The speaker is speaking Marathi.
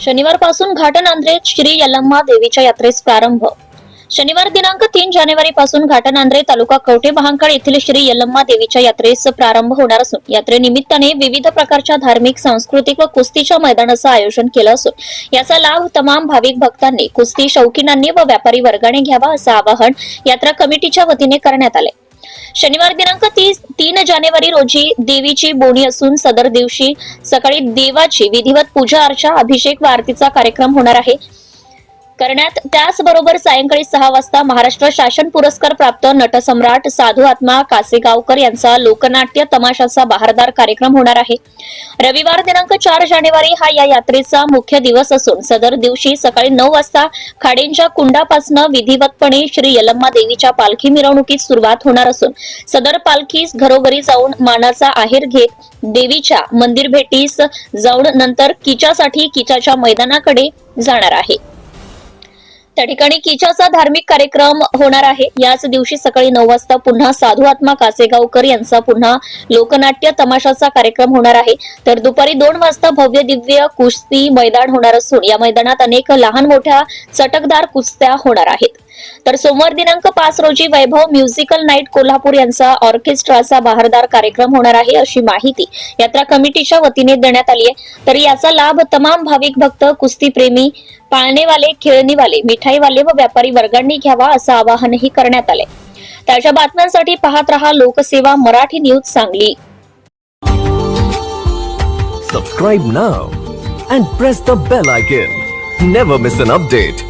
शनिवारपासून घाटनांद्रे श्री यल्लम्मा देवीच्या यात्रेस प्रारंभ. शनिवार दिनांक तीन जानेवारी पासून घाटनांद्रे तालुका कवठे महांकाळ येथील श्री यल्लम्मा देवीच्या यात्रेस प्रारंभ होणार असून यात्रेनिमित्ताने विविध प्रकारच्या धार्मिक सांस्कृतिक व कुस्तीच्या मैदानाचं आयोजन केलं असून याचा लाभ तमाम भाविक भक्तांनी कुस्ती शौकीनांनी व व्यापारी वर्गाने घ्यावा असं आवाहन यात्रा कमिटीच्या वतीने करण्यात आले. शनिवार दिनांक तीस तीन जानेवारी रोजी देवीची बोणी असून सदर दिवशी सकाळी देवाची विधिवत पूजा अर्चा अभिषेक व आरतीचा कार्यक्रम होणार आहे. करण्यात. त्याचबरोबर सायंकाळी सहा वाजता महाराष्ट्र शासन पुरस्कार प्राप्त नटसम्राट साधू आत्मा कासेगावकर यांचा लोकनाट्य तमाशाचा बहारदार कार्यक्रम होणार आहे. रविवार दिनांक चार जानेवारी हा या यात्रेचा मुख्य दिवस असून सदर दिवशी सकाळी नऊ वाजता खाडींच्या कुंडापासनं विधिवतपणे श्री यलम्मा देवीच्या पालखी मिरवणुकीत सुरुवात होणार असून सदर पालखीस घरोघरी जाऊन मानाचा आहेर घेत देवीच्या मंदिर भेटीस जाऊन नंतर किचासाठी किचाच्या मैदानाकडे जाणार आहे. त्या ठिकाणी किचाचा धार्मिक कार्यक्रम होणार आहे. याच दिवशी सकाळी नऊ वाजता पुन्हा साधू आत्मा कासेगावकर यांचा पुन्हा लोकनाट्य तमाशाचा कार्यक्रम होणार आहे. तर दुपारी दोन वाजता भव्य दिव्य कुस्ती मैदान होणार असून या मैदानात अनेक लहान मोठ्या चटकदार कुस्त्या होणार आहेत. तर सोमवार दिनांक पाच रोजी वैभव म्युझिकल नाईट कोल्हापूर यांचा ऑर्केस्ट्राचा बहारदार कार्यक्रम होणार आहे अशी माहिती यात्रा कमिटीच्या वतीने देण्यात आली आहे. तर याचा लाभ तमाम भाविक भक्त कुस्तीप्रेमी पाळणेवाले खेळणीवाले मिठाई मिठाईवाले व व्यापारी वर्गांनी घ्यावा असं आवाहनही करण्यात आले. त्याच्या बातम्यांसाठी पाहत रहा लोकसेवा Marathi news Sangli. Subscribe now and press the bell icon never miss an update